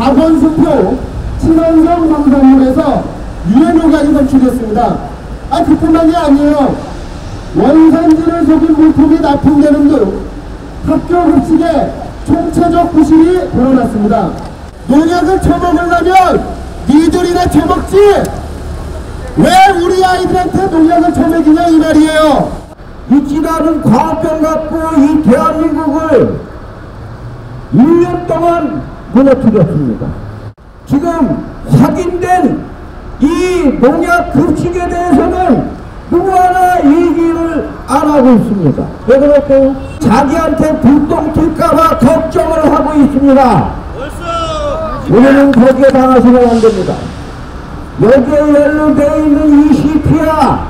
박원순표 친환경 농산물에서 유해노가이 검출했습니다. 아 그뿐만이 아니에요. 원산지를 속인 물품이 납품되는 등 학교 급식에 총체적 부실이 드러났습니다. 농약을 처먹으려면 니들이나 처먹지 왜 우리 아이들한테 농약을 처먹이냐 이 말이에요. 있지도 않은 과학병 갖고 이 대한민국을 1년 동안 무너뜨렸습니다. 지금 확인된 이 농약 급식에 대해서는 누구 하나 얘기를 안 하고 있습니다. 왜 그럴까요? 자기한테 불똥 튈까봐 걱정을 하고 있습니다. 우리는 거기에 당하시면 안 됩니다. 여기에 연루되어 있는 이 CP야,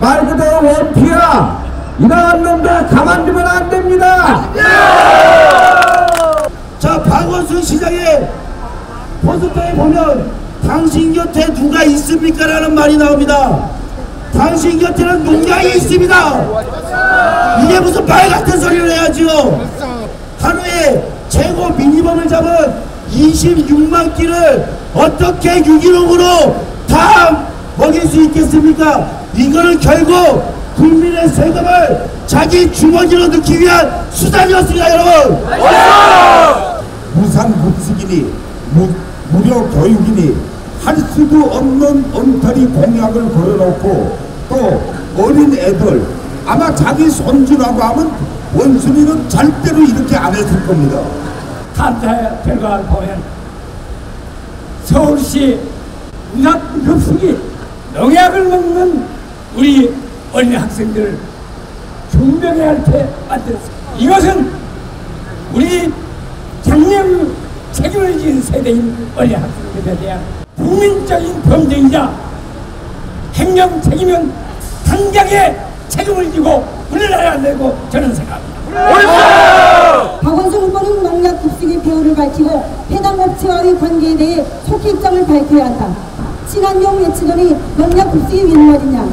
말 그대로 원피야, 이러한 놈들 가만두면 안 됩니다. 자, 박원순 시장의 포스터에 보면 당신 곁에 누가 있습니까? 라는 말이 나옵니다. 당신 곁에는 농약이 있습니다. 이게 무슨 말 같은 소리를 해야지요. 하루에 최고 미니멈을 잡은 26만 끼를 어떻게 유기농으로 다 먹일 수 있겠습니까? 이거는 결국 국민의 세금을 자기 주머니로 넣기 위한 수단이었습니다, 여러분! 무상급식이니 무, 무료 교육이니 할 수도 없는 엉터리 공약을 걸어놓고 또 어린 애들 아마 자기 손주라고 하면 원순이는 절대로 이렇게 안 했을 겁니다. 탐사 결과를 보면 서울시 문학급식이 농약을 먹는 우리 어린 학생들을 중병해할때 만들었습니다. 이것은 우리 지은 세대인 어린 학생들에 대한 국민적인 범죄이자 행정 책임은 당장에 책임을 지고 물러나야 한다고 저는 생각합니다. 박원순 후보는 농약 급식의 배후를 밝히고 해당 업체와의 관계에 대해 속히 입장을 밝혀야 한다. 친환경 외치더니 농약 급식이 웬 말이냐.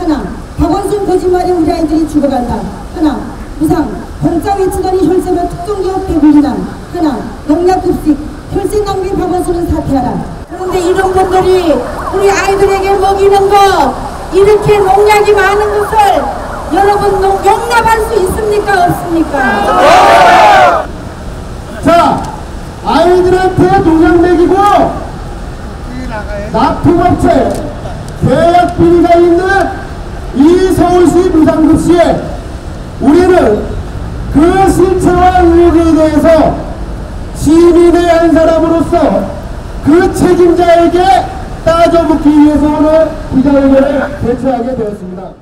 하나, 박원순 거짓말에 우리 아이들이 죽어간다. 하나, 무상, 공짜 외치더니 혈세로 특정기업 배불리다. 하나, 농약 급식, 혈세 낭비 박원순은 사퇴하라. 그런데 이런 분들이 우리 아이들에게 먹이는 거 이렇게 농약이 많은 것을 여러분 농- 용납할 수 있습니까 없습니까? 자, 아이들한테 농약 먹이고 납품업체 계약 비리가 있는 이 서울시 무상급시에 우리는 그 실체와 의혹에 대해서 시민의 한 사람으로서 그 책임자에게 따져묻기 위해서 오늘 기자회견을 개최하게 되었습니다.